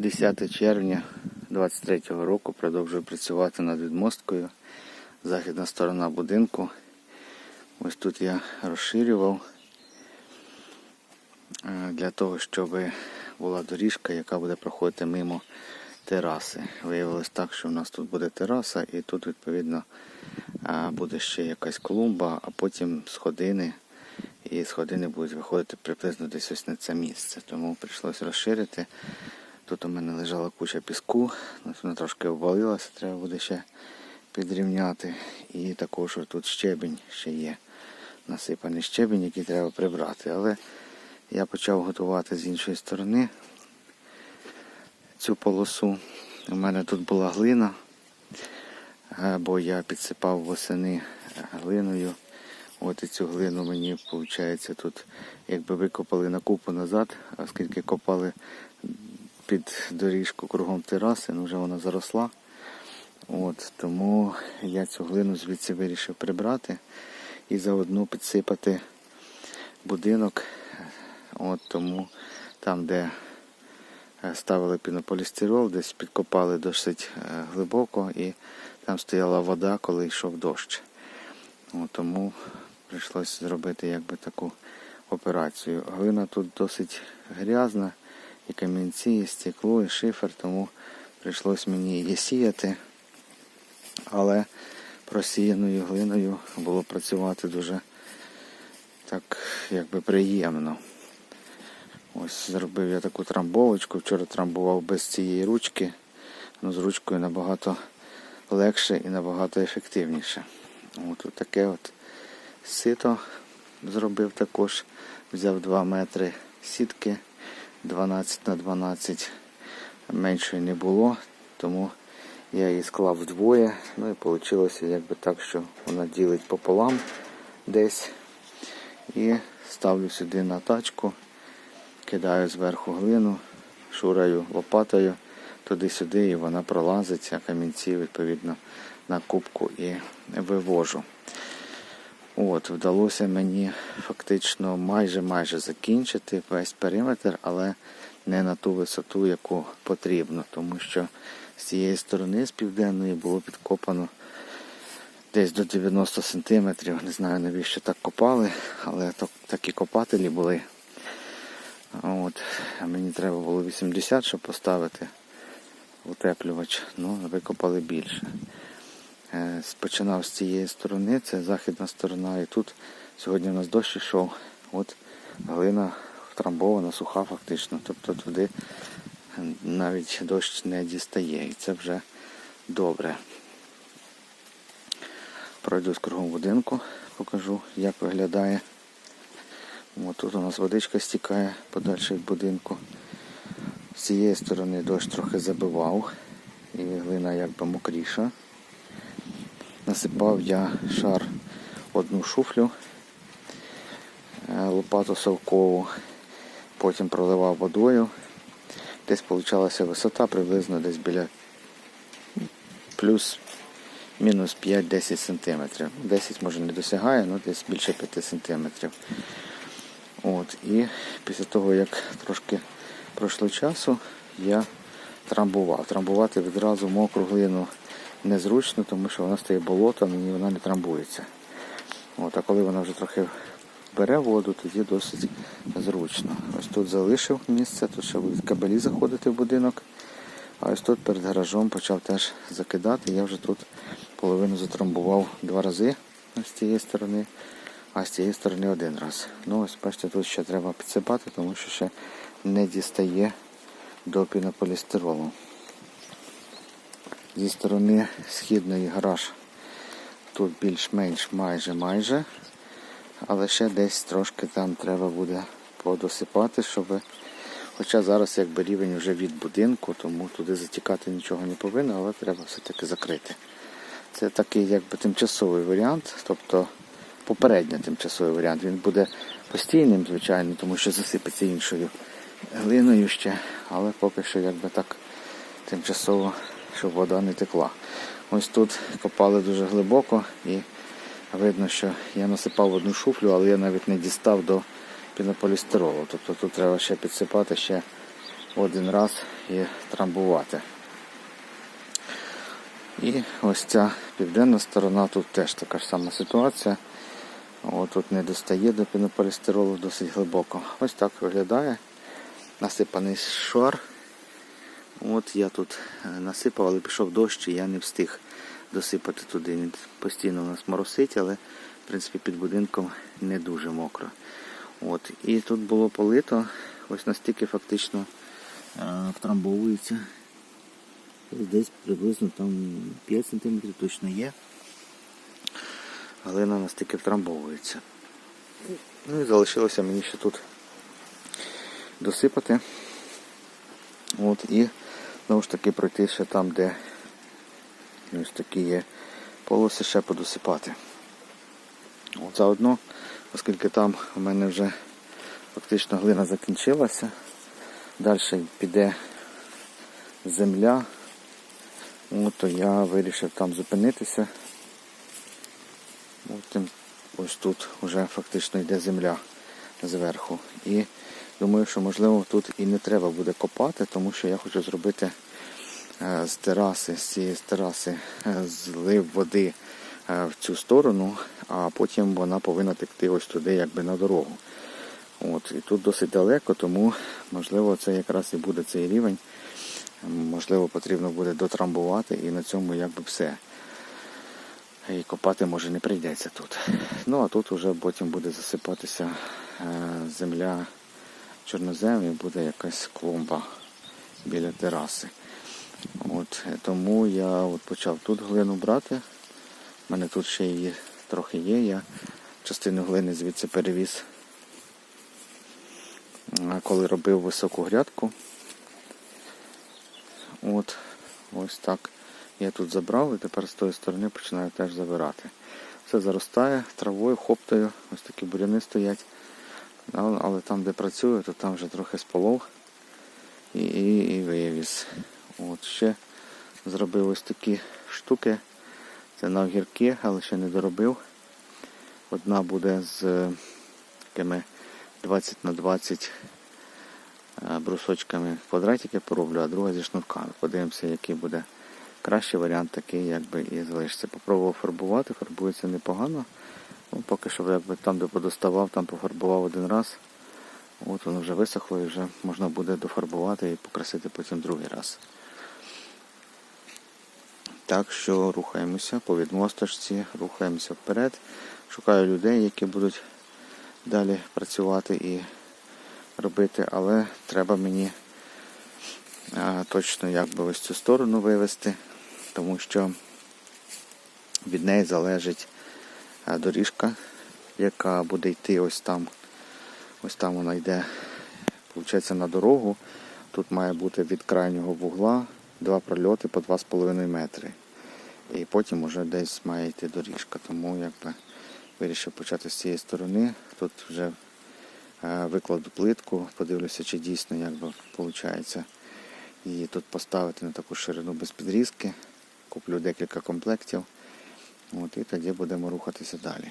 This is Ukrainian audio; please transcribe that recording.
10 червня 23 року продовжую працювати над відмосткою. Західна сторона будинку. Ось тут я розширював е, для того, щоб була доріжка, яка буде проходити мимо тераси. Виявилось так, що в нас тут буде тераса, і тут, відповідно, е, буде ще якась клумба, а потім сходини. І сходини будуть виходити приблизно десь ось на це місце. Тому прийшлося розширити. Тут у мене лежала куча піску, вона трошки обвалилася, треба буде ще підрівняти. І також тут щебінь ще є. Насипаний щебінь, який треба прибрати. Але я почав готувати з іншої сторони цю полосу. У мене тут була глина, е, бо я підсипав восени глиною. От і цю глину мені, виходить, тут якби викопали на купу назад, оскільки копали під доріжку кругом тераси, ну вже вона заросла. От, тому я цю глину звідси вирішив прибрати і заодно підсипати будинок. От тому там, де е, ставили пінополістирол, десь підкопали досить е, глибоко і там стояла вода, коли йшов дощ. От, тому прийшлося зробити якби таку операцію. Глина тут досить грязна, і камінці, і стекло, і шифер, тому прийшлося мені її сіяти. Але просіяною глиною було працювати дуже так якби приємно. Ось зробив я таку трамбовочку. Вчора трамбував без цієї ручки. Ну, з ручкою набагато легше і набагато ефективніше. От таке от сито зробив також. Взяв 2 метри сітки 12 на 12. Меншої не було, тому я її склав вдвоє. Ну і вийшло якби так, що вона ділить пополам десь. І ставлю сюди на тачку, кидаю зверху глину, шураю лопатою туди-сюди, і вона пролазить, а камінці відповідно на кубку і вивожу. От, вдалося мені фактично майже майже закінчити весь периметр, але не на ту висоту, яку потрібно, тому що з цієї сторони, з південної, було підкопано десь до 90 сантиметрів. Не знаю навіщо так копали, але так, такі копателі були. От, мені треба було 80, щоб поставити утеплювач, ну викопали більше. Е, Починав з цієї сторони, це західна сторона, і тут сьогодні у нас дощ йшов. От глина втрамбована, суха фактично. Тобто туди навіть дощ не дістає. І це вже добре. Пройду з кругом будинку, покажу, як виглядає. От тут у нас водичка стікає подальше від будинку. З цієї сторони дощ трохи забивав і глина якби мокріша. Насипав я шар одну шуфлю, е, лопату совкову, потім проливав водою. Десь получалася висота приблизно десь біля плюс мінус 5-10 см. 10 може не досягає, але десь більше 5 см. От, І після того, як трошки пройшло часу, я трамбував. Трамбувати відразу мокру глину незручно, тому що вона стає болотом і вона не трамбується. От, А коли вона вже трохи бере воду, тоді досить зручно. Ось тут залишив місце, тут ще будуть кабелі заходити в будинок. А ось тут перед гаражом почав теж закидати. Я вже тут половину затрамбував два рази з цієї сторони, а з цієї сторони один раз. Ну ось бачите, тут ще треба підсипати, тому що ще не дістає до пінополістиролу. Зі сторони східної гараж тут більш-менш майже-майже, але ще десь трошки там треба буде подосипати, щоб. Хоча зараз якби рівень вже від будинку, тому туди затікати нічого не повинно, але треба все-таки закрити. Це такий якби тимчасовий варіант, тобто попередньо тимчасовий варіант. Він буде постійним, звичайно, тому що засипеться іншою глиною ще, але поки що якби так тимчасово, щоб вода не текла. Ось тут копали дуже глибоко і видно, що я насипав одну шуфлю, але я навіть не дістав до пінополістиролу. Тобто тут треба ще підсипати ще один раз і трамбувати. І ось ця південна сторона, тут теж така ж сама ситуація. О, тут не достає до пінополістиролу досить глибоко. Ось так виглядає. Насипаний шар. От я тут е, насипав, але пішов дощ, і я не встиг досипати туди. Він постійно у нас моросить, але в принципі під будинком не дуже мокро. От. І тут було полито, ось настільки фактично е, втрамбовується. Десь приблизно там 5 см точно є. Глина настільки втрамбовується. Ну і залишилося мені ще тут досипати. От, і знову ж таки пройти ще там, де ось такі є полоси, ще подосипати. От заодно, оскільки там у мене вже фактично глина закінчилася, далі піде земля, от, то я вирішив там зупинитися. От, ось тут вже фактично йде земля зверху. І думаю, що можливо тут і не треба буде копати, тому що я хочу зробити е, з тераси, з цієї тераси е, злив води е, в цю сторону, а потім вона повинна текти ось туди, якби на дорогу. От, і тут досить далеко, тому можливо це якраз і буде цей рівень. Можливо, потрібно буде дотрамбувати і на цьому якби все. І копати може не прийдеться тут. Ну а тут вже потім буде засипатися земля чорнозем і буде якась клумба біля тераси. От, тому я от почав тут глину брати. У мене тут ще її трохи є. Я частину глини звідси перевіз, коли робив високу грядку. От, ось так. Я тут забрав і тепер з тої сторони починаю теж забирати. Все заростає травою, хоптою, ось такі буряни стоять. Але, там, де працюю, то там вже трохи сполов і, і, і вивіз. От ще зробив ось такі штуки. Це на огірки, але ще не доробив. Одна буде з е, такими 20 на 20 е, брусочками квадратики пороблю, а друга зі шнурками. Подивимося, який буде кращий варіант такий, якби і залишиться. Попробував фарбувати, фарбується непогано. Ну, поки що якби там, де подоставав, там пофарбував один раз. От воно вже висохло і вже можна буде дофарбувати і покрасити потім другий раз. Так що рухаємося по відмосточці, рухаємося вперед. Шукаю людей, які будуть далі працювати і робити, але треба мені а, точно якби ось цю сторону вивести, тому що від неї залежить доріжка, яка буде йти ось там. Ось там вона йде, виходить, на дорогу. Тут має бути від крайнього вугла два прольоти по 2,5 метри. І потім вже десь має йти доріжка. Тому якби вирішив почати з цієї сторони. Тут вже е, викладу плитку, подивлюся, чи дійсно якби виходить її тут поставити на таку ширину без підрізки. Куплю декілька комплектів. От, і тоді будемо рухатися далі.